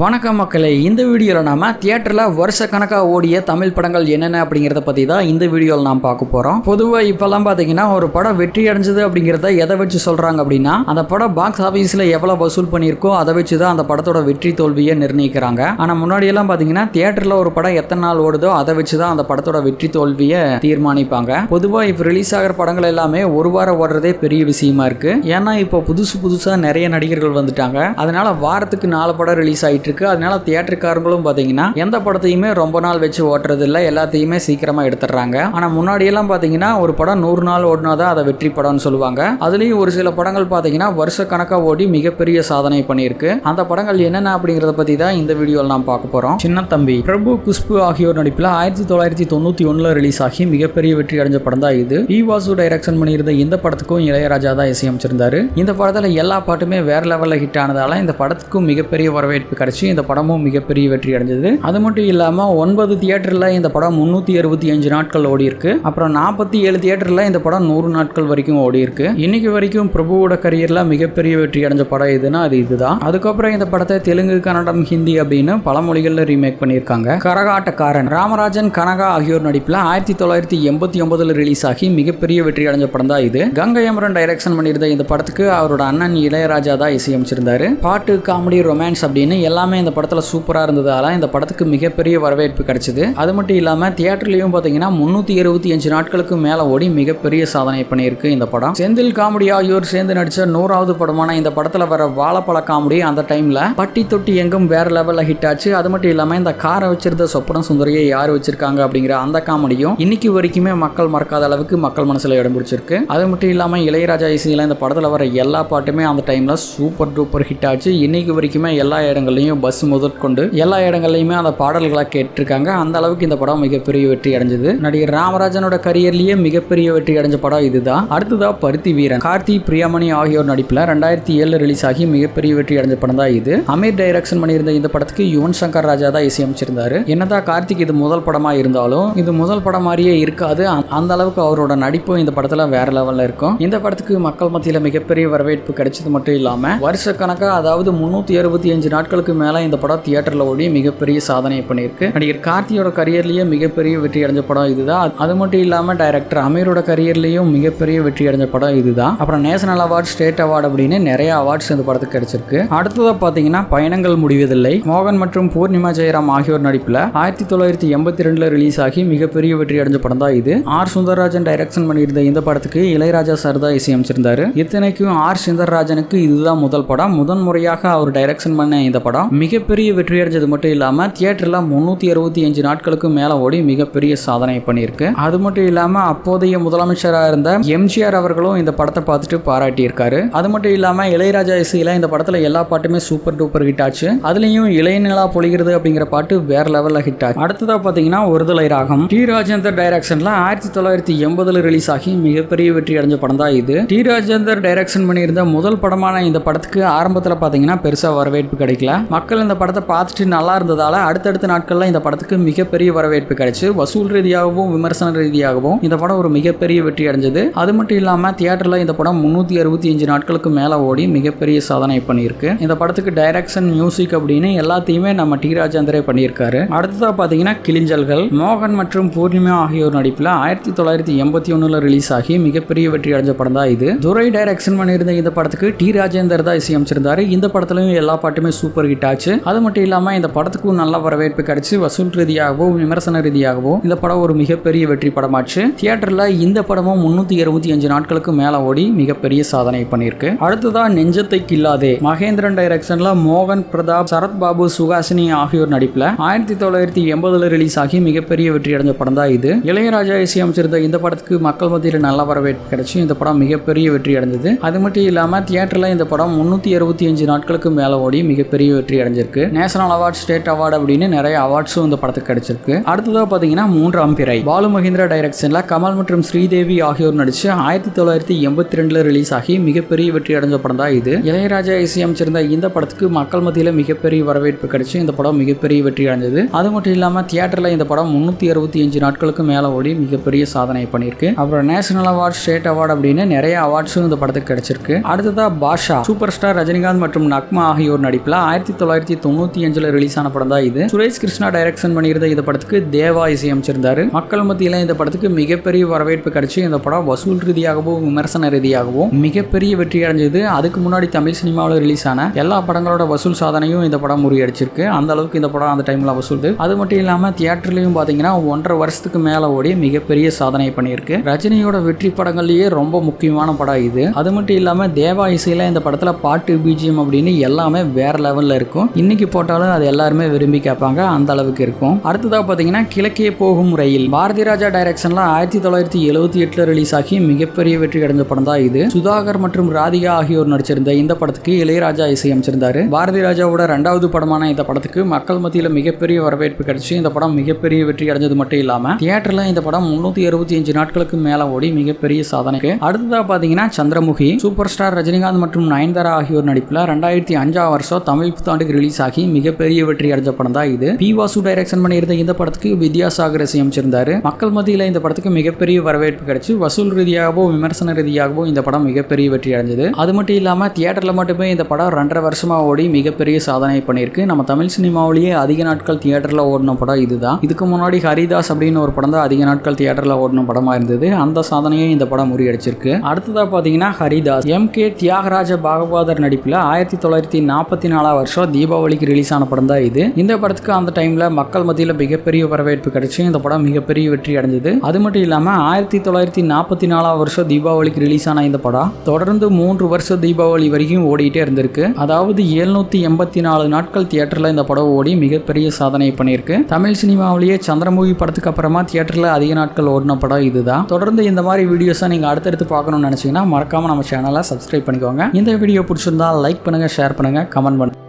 வணக்கம் மக்களே இந்த வீடியோவில் நாம தியேட்டரில் வருஷ கணக்காக ஓடிய தமிழ் படங்கள் என்னென்ன அப்படிங்கிறத பற்றி தான் இந்த வீடியோவில் நாம் பார்க்க போகிறோம் பொதுவாக இப்போல்லாம் பார்த்தீங்கன்னா ஒரு படம் வெற்றி அடைஞ்சது அப்படிங்கிறத எதை வச்சு சொல்கிறாங்க அப்படின்னா அந்த படம் பாக்ஸ் ஆஃபீஸில் எவ்வளோ வசூல் பண்ணியிருக்கோ அதை வச்சு தான் அந்த படத்தோட வெற்றி தோல்வியை நிர்ணயிக்கிறாங்க. ஆனால் முன்னாடியெல்லாம் பார்த்தீங்கன்னா தியேட்டரில் ஒரு படம் எத்தனை நாள் ஓடுதோ அதை வச்சு தான் அந்த படத்தோட வெற்றி தோல்வியை தீர்மானிப்பாங்க. பொதுவாக இப்போ ரிலீஸ் ஆகிற படங்கள் எல்லாமே ஒரு வாரம் ஓடுறதே பெரிய விஷயமா இருக்குது ஏன்னா இப்போ புதுசு புதுசாக நிறைய நடிகர்கள் வந்துட்டாங்க. அதனால் வாரத்துக்கு நாலு படம் ரிலீஸ் ஆகிட்டு இருக்கு அதனால தியேட்டருக்காரங்களும் பார்த்தீங்கன்னா எந்த படத்தையுமே ரொம்ப நாள் வச்சு ஓட்டுறது இல்லை எல்லாத்தையுமே சீக்கிரமா எடுத்துடுறாங்க. ஆனால் முன்னாடியெல்லாம் பார்த்தீங்கன்னா ஒரு படம் நூறு நாள் ஓடினாதான் அதை வெற்றி படம்னு சொல்லுவாங்க. அதுலேயும் ஒரு சில படங்கள் பார்த்தீங்கன்னா வருஷ கணக்காக ஓடி மிகப்பெரிய சாதனை பண்ணியிருக்கு. அந்த படங்கள் என்னென்ன அப்படிங்கிறத பற்றி தான் இந்த வீடியோவில் நாம் பார்க்க போகிறோம் சின்ன தம்பி பிரபு குஷ்பு ஆகியோர் நடிப்பில் ஆயிரத்தி தொள்ளாயிரத்தி தொண்ணூற்றி ஒன்றில் ரிலீஸ் ஆகி மிகப்பெரிய வெற்றி அடைஞ்ச படம் தான் இது. பி வாசு டைரக்ஷன் பண்ணியிருந்த இந்த படத்துக்கும் இளையராஜா தான் இசையமைச்சிருந்தாரு. இந்த படத்தில் எல்லா பாட்டுமே வேற லெவலில் ஹிட் ஆனதால இந்த படத்துக்கும் மிகப்பெரிய வரவேற்பு கிடைச்சி இந்த படமும் மிகப்பெரிய வெற்றி அடைஞ்சது. அது மட்டும் இல்லாமல் ஒன்பது தியேட்டரில் இந்த படம் முந்நூற்றி அறுபத்தி அஞ்சு நாட்கள் ஓடி இருக்கு அப்புறம் நாற்பத்தி ஏழு தியேட்டரில் இந்த படம் நூறு நாட்கள் வரைக்கும் ஓடி இருக்கு இன்னைக்கு வரைக்கும் பிரபுவோட கரியரில் மிகப்பெரிய வெற்றி அடைஞ்ச படம் எதுனா அது இதுதான். அதுக்கப்புறம் இந்த படத்தை தெலுங்கு கன்னடம் ஹிந்தி அப்படின்னு பல மொழிகளில் ரீமேக் பண்ணியிருக்காங்க. கரகாட்டக்காரன் ராமராஜன் கனகா ஆகியோர் நடிப்பில் ஆயிரத்தி தொள்ளாயிரத்தி எண்பத்தி ஒன்பதில் ரிலீஸ் ஆகி மிகப்பெரிய வெற்றி அடைஞ்ச படம் தான் இது. கங்கை அமரன் டைரக்ஷன் பண்ணியிருந்த இந்த படத்துக்கு அவரோட அண்ணன் இளையராஜா தான் இசையமைச்சிருந்தாரு. பாட்டு காமெடி ரொமான்ஸ் அப்படின்னு எல்லாமே இந்த படத்தில் சூப்பராக இருந்ததால இந்த படத்துக்கு மிகப்பெரிய வரவேற்பு கிடைச்சிது. அது மட்டும் இல்லாமல் தியேட்டர்லேயும் பார்த்தீங்கன்னா முந்நூற்றி இருபத்தி அஞ்சு நாட்களுக்கு மேலே ஓடி மிகப்பெரிய சாதனை பண்ணியிருக்கு இந்த படம். செந்தில் காமெடி ஆகியோர் சேர்ந்து நடித்த நூறாவது படமான இந்த படத்தில் வர வாழைப்பழ காமெடி அந்த டைமில் பட்டி தொட்டி எங்கும் வேற லெவலில் ஹிட் ஆச்சு. அது மட்டும் இல்லாமல் இந்த காரை வச்சிருந்த சொப்பனம் சுந்தரியை யார் வச்சிருக்காங்க அப்படிங்கிற அந்த காமெடியும் இன்னைக்கு வரைக்குமே மக்கள் மறக்காத அளவுக்கு மக்கள் மனசில் இடம் பிடிச்சிருக்கு. அது மட்டும் இல்லாமல் இளையராஜா இசையில் இந்த படத்தில் வர எல்லா பாட்டுமே அந்த டைமில் சூப்பர் டூப்பர் ஹிட் ஆச்சு. இன்னைக்கு வரைக்குமே எல்லா இடங்கள்லையும் பஸ் முதற்கொண்டு எல்லா இடங்கள்லையுமே அந்த பாடல்களை கேட்டிருக்காங்க. அந்த அளவுக்கு இந்த படம் மிகப்பெரிய வெற்றி அடைஞ்சது. நடிகர் ராமராஜனோட கரியர்லேயே மிகப்பெரிய வெற்றி அடைஞ்ச படம் இதுதான். அடுத்ததா பருத்தி வீரன். கார்த்தி பிரியாமணி ஆகியோர் நடிப்பில் ரெண்டாயிரத்தி ஏழு ரிலீஸ் ஆகி மிகப்பெரிய வெற்றி அடைஞ்ச படம் தான் இது. அமீர் டைரக்ஷன் பண்ணியிருந்த இந்த படத்துக்கு யுவன் சங்கர் ராஜா தான் இசையமைச்சிருந்தாரு. என்னதான் கார்த்திக் இது முதல் படமா இருந்தாலும் இது முதல் படம் மாதிரியே இருக்காது. அந்த- அளவுக்கு அவரோட நடிப்பும் இந்த படத்துல வேற லெவல்ல இருக்கும். இந்த படத்துக்கு மக்கள் மத்தியில மிகப்பெரிய வரவேற்பு கிடைச்சது மட்டும் இல்லாம வருஷக்கணக்கா அதாவது முன்னூத்தி அறுபத்தி அஞ்சு நாட்களுக்கு மேல இந்த படம் தியேட்டரில் ஓடி மிகப்பெரிய சாதனை பண்ணியிருக்கு. நடிகர் கார்த்தியோட கரியர்லேயே மிகப்பெரிய வெற்றி அடைஞ்ச படம் இதுதான். அது- அது மட்டும் இல்லாமல் டைரக்டர் அமீரோட கரியர்லேயும் மிகப்பெரிய வெற்றி அடைஞ்ச படம் இதுதான். அப்புறம் நேஷனல் அவார்ட் ஸ்டேட் அவார்டு அப்படின்னு நிறைய அவார்ட்ஸ் இந்த படத்துக்கு கிடைச்சிருக்கு. அடுத்ததாக பார்த்தீங்கன்னா பயணங்கள் முடிவதில்லை. மோகன் மற்றும் பூர்ணிமா ஜெயராம் ஆகியோர் நடிப்பில் ஆயிரத்தி தொள்ளாயிரத்தி எண்பத்தி ரெண்டில் ரிலீஸ் ஆகி மிகப்பெரிய வெற்றி அடைஞ்ச படம் தான் இது. ஆர் சுந்தரராஜன் டைரக்ஷன் பண்ணியிருந்த இந்த படத்துக்கு இளையராஜா சார் தான் இசையமைச்சிருந்தாரு. இத்தனைக்கும் ஆர் சுந்தரராஜனுக்கு இதுதான் முதல் படம். முதன் முறையாக அவர் டைரக்ஷன் பண்ண இந்த படம். மிகப்பெரிய வெற்றி அடைஞ்சது மட்டும் இல்லாம தியேட்டர்ல முன்னூத்தி அறுபத்தி அஞ்சு நாட்களுக்கு மேல ஓடி மிகப்பெரிய சாதனை பண்ணியிருக்கு. அது மட்டும் இல்லாம அப்போதைய முதலமைச்சராக இருந்த எம்ஜிஆர் அவர்களும் இந்த படத்தை பார்த்துட்டு பாராட்டியிருக்காரு. அது மட்டும் இல்லாம இளையராஜா இசையில இந்த படத்துல எல்லா பாட்டுமே சூப்பர் டூப்பர் ஹிட் ஆச்சு. அதுலயும் இளையநிலா பொழிகிறது அப்படிங்கிற பாட்டு வேற லெவல்ல ஹிட் ஆச்சு. அடுத்ததா பாத்தீங்கன்னா ஒருதலை ராகம். டி. ராஜேந்தர் டைரக்ஷன்ல ஆயிரத்தி தொள்ளாயிரத்தி எண்பதுல ரிலீஸ் ஆகி மிகப்பெரிய வெற்றி அடைஞ்ச படம் தான் இது. டி. ராஜேந்தர் டைரக்ஷன் பண்ணியிருந்த முதல் படமான இந்த படத்துக்கு ஆரம்பத்துல பாத்தீங்கன்னா பெருசா வரவேற்பு கிடைக்கல. மக்கள் இந்த படத்தை பார்த்துட்டு நல்லா இருந்ததால அடுத்தடுத்த நாட்களில் இந்த படத்துக்கு மிகப்பெரிய வரவேற்பு கிடைச்சு. வசூல் ரீதியாகவும் விமர்சன ரீதியாகவும் இந்த படம் ஒரு மிகப்பெரிய வெற்றி அடைஞ்சது. அது மட்டும் இல்லாம தியேட்டர்ல இந்த படம் முன்னூத்தி அறுபத்தி அஞ்சு நாட்களுக்கு மேல ஓடி மிகப்பெரிய சாதனை பண்ணியிருக்கு. இந்த படத்துக்கு டைரக்ஷன் மியூசிக் அப்படின்னு எல்லாத்தையுமே நம்ம டி ராஜேந்திரே பண்ணியிருக்காரு. அடுத்ததாக பார்த்தீங்கன்னா கிளிஞ்சல்கள் மோகன் மற்றும் பூர்ணிமா ஆகியோர் நடிப்பில் ஆயிரத்தி தொள்ளாயிரத்தி எண்பத்தி ஒன்றில் ரிலீஸ் ஆகி மிகப்பெரிய வெற்றி அடைஞ்ச படம் தான் இது. துரை டைரக்ஷன் பண்ணியிருந்த இந்த படத்துக்கு டி ராஜேந்தர் தான் இசையமைச்சிருந்தாரு. இந்த படத்துலயும் எல்லா பாட்டுமே சூப்பர் ஹிட் ஆச்சு. அது மட்டும் இல்லாம இந்த படத்துக்கும் நல்ல வரவேற்பு கிடைச்சு வசூல் ரீதியாகவும் விமர்சன ரீதியாகவும் இந்த படம் ஒரு மிகப்பெரிய வெற்றி படமாச்சு. தியேட்டர்ல இந்த படமும் முன்னூத்தி இருபத்தி அஞ்சு நாட்களுக்கு மேல ஓடி மிகப்பெரிய சாதனை பண்ணியிருக்கு. அடுத்ததா நெஞ்சத்தை கில்லாதே மகேந்திரன் டைரக்ஷன்ல மோகன் பிரதாப் சரத் பாபு சுகாசினி ஆகியோர் நடிப்புல ஆயிரத்தி தொள்ளாயிரத்தி எண்பதுல ரிலீஸ் ஆகி மிகப்பெரிய வெற்றி அடைஞ்ச படம் தான் இது. இளையராஜா இசையமைச்சிருந்த இந்த படத்துக்கு மக்கள் மத்தியில் நல்ல வரவேற்பு கிடைச்சு இந்த படம் மிகப்பெரிய வெற்றி அடைஞ்சது. அது மட்டும் இல்லாம தியேட்டர்ல இந்த படம் முன்னூத்தி அறுபத்தி அஞ்சு நாட்களுக்கு மேல ஓடி மிகப்பெரிய வெற்றி அடைஞ்சிருக்கு. நேஷனல் அவார்ட் ஸ்டேட் அவார்டு அப்படின்னு நிறைய அவார்ட்ஸும் இந்த படத்துக்கு கிடைச்சிருக்கு. அடுத்ததா பாத்தீங்கன்னா மூன்று அம்பிரை பாலு மகேந்திரா டைரக்ஷனில் கமல் மற்றும் ஸ்ரீதேவி ஆகியோர் நடிச்சு ஆயிரத்தி தொள்ளாயிரத்தி எண்பத்தி ரெண்டில் ரிலீஸ் ஆகி மிகப்பெரிய வெற்றி அடைஞ்ச படம் தான் இது. இளையராஜா இசையமைச்சிருந்த இந்த படத்துக்கு மக்கள் மத்தியில் மிகப்பெரிய வரவேற்பு கிடைச்சி இந்த படம் மிகப்பெரிய வெற்றி அடைஞ்சது. அது மட்டும் இல்லாமல் தியேட்டர்ல இந்த படம் முன்னூத்தி அறுபத்தி அஞ்சு நாட்களுக்கு மேல ஓடி மிகப்பெரிய சாதனை பண்ணியிருக்கு. அப்புறம் நேஷனல் அவார்ட் ஸ்டேட் அவார்டு அப்படின்னு நிறைய அவார்ட்ஸும் இந்த படத்துக்கு கிடைச்சிருக்கு. அடுத்ததா பாஷா சூப்பர் ஸ்டார் ரஜினிகாந்த் மற்றும் நக்மா ஆகியோர் நடிப்பில் ஆயிரத்தி தொள்ளாயிரத்தி தொண்ணூற்றி அஞ்சில் ரிலீஸ் ஆன படம் தான் இது. சுரேஷ் கிருஷ்ணா டைரக்ஷன் பண்ணியிருந்த இந்த படத்துக்கு தேவா இசையமைச்சிருந்தாரு. மக்கள் மத்தியில் இந்த படத்துக்கு மிகப்பெரிய வரவேற்பு கிடைச்சி இந்த படம் வசூல் ரீதியாகவும் விமர்சன ரீதியாகவும் மிகப்பெரிய வெற்றி அடைஞ்சது. அதுக்கு முன்னாடி தமிழ் சினிமாவில் ரிலீஸ் ஆன எல்லா படங்களோட வசூல் சாதனையும் இந்த படம் முறியடிச்சிருக்கு. அந்த அளவுக்கு இந்த படம் அந்த டைமில் வசூல் அது மட்டும் இல்லாமல் தியேட்டர்லையும் பார்த்தீங்கன்னா ஒன்றரை வருஷத்துக்கு மேலே ஓடி மிகப்பெரிய சாதனை பண்ணியிருக்கு. ரஜினியோட வெற்றி படங்கள்லேயே ரொம்ப முக்கியமான படம் இது. அது மட்டும் இல்லாமல் தேவா இசையில் இந்த படத்தில் பாட்டு பிஜிஎம் அப்படின்னு எல்லாமே வேற லெவலில் இருக்கும் இன்னைக்கு போட்டாலும் அது எல்லாருமே விரும்பி கேட்பாங்க. அந்த அளவுக்கு இருக்கும். அடுத்ததாக பார்த்தீங்கன்னா கிழக்கே போகும் ரயில். பாரதி ராஜா டைரக்ஷன்ல ஆயிரத்தி தொள்ளாயிரத்தி எழுபத்தி எட்டுல ரிலீஸ் ஆகி மிகப்பெரிய வெற்றி அடைஞ்ச படம் தான் இது. சுதாகர் மற்றும் ராதிகா ஆகியோர் நடிச்சிருந்த இந்த படத்துக்கு இளையராஜா இசையமைச்சிருந்தாரு. பாரதி ராஜாவோட ரெண்டாவது படமான இந்த படத்துக்கு மக்கள் மத்தியில் மிகப்பெரிய வரவேற்பு கிடைச்சு இந்த படம் மிகப்பெரிய வெற்றி அடைஞ்சது மட்டும் இல்லாமல் தியேட்டர்ல இந்த படம் முன்னூத்தி அறுபத்தி அஞ்சு நாட்களுக்கு மேல ஓடி மிகப்பெரிய சாதனைக்கு. அடுத்ததா பாத்தீங்கன்னா சந்திரமுகி. சூப்பர் ஸ்டார் ரஜினிகாந்த் மற்றும் நயன்தாரா ஆகியோர் நடிப்பில் ரெண்டாயிரத்தி அஞ்சாம் வருஷம் தமிழ் புத்தாண்டுக்கு ரிலீஸ் ஆகி மிகப்பெரிய வெற்றி அடைஞ்ச படம் தான் இது. பி வாசு டைரக்ஷன் பண்ணியிருந்த இந்த படத்துக்கு வித்யாசாகர் இசையமைச்சிருந்தாரு. மக்கள் மத்தியில் இந்த படத்துக்கு மிகப்பெரிய வரவேற்பு கிடைச்சு வசூல் ரீதியாகவோ விமர்சன ரீதியாகவோ இந்த படம் மிகப்பெரிய வெற்றி அடைஞ்சது. அது மட்டும் இல்லாமல் தியேட்டரில் மட்டுமே இந்த படம் ரெண்டரை வருஷமாக ஓடி மிகப்பெரிய சாதனை பண்ணியிருக்கு. நம்ம தமிழ் சினிமாவிலேயே அதிக நாட்கள் தியேட்டரில் ஓடின படம் இதுதான். இதுக்கு முன்னாடி ஹரிதாஸ் அப்படின்னு ஒரு படம் தான் அதிக நாட்கள் தியேட்டரில் ஓடின படமாக இருந்தது. அந்த சாதனையை இந்த படம் முறியடிச்சிருக்கு. அடுத்ததாக பார்த்தீங்கன்னா ஹரிதாஸ். எம் கே தியாகராஜ பாகவதர் நடிப்பில் ஆயிரத்தி தொள்ளாயிரத்தி நாற்பத்தி நாலாம் வருஷம் தீபாவளிக்கு ரிலீஸ் ஆன படம் தான் இது. இந்த படத்துக்கு அந்த டைமில் மக்கள் மத்தியில் மிகப்பெரிய வரவேற்பு கிடைச்சு இந்த படம் மிகப்பெரிய வெற்றி அடைஞ்சது. அது மட்டும் இல்லாமல் ஆயிரத்தி தொள்ளாயிரத்தி நாற்பத்தி நாலாம் வருஷம் தீபாவளிக்கு ரிலீஸ் ஆன இந்த படம் தொடர்ந்து மூன்று வருஷம் தீபாவளி வரைக்கும் ஓடிட்டே இருந்திருக்கு. அதாவது எழுநூத்தி எண்பத்தி நாலு நாட்கள் தியேட்டரில் இந்த படம் ஓடி மிகப்பெரிய சாதனை பண்ணியிருக்கு. தமிழ் சினிமாவிலேயே சந்திரமூவி படத்துக்கு அப்புறமா தியேட்டரில் அதிக நாட்கள் ஓடின படம் இதுதான். தொடர்ந்து இந்த மாதிரி வீடியோஸை நீங்கள் அடுத்தடுத்து பார்க்கணும்னு நினச்சிங்கன்னா மறக்காமல் நம்ம சேனலை சப்ஸ்கிரைப் பண்ணிக்கோங்க. இந்த வீடியோ பிடிச்சிருந்தா லைக் பண்ணுங்கள் ஷேர் பண்ணுங்கள் கமெண்ட் பண்ணுங்கள்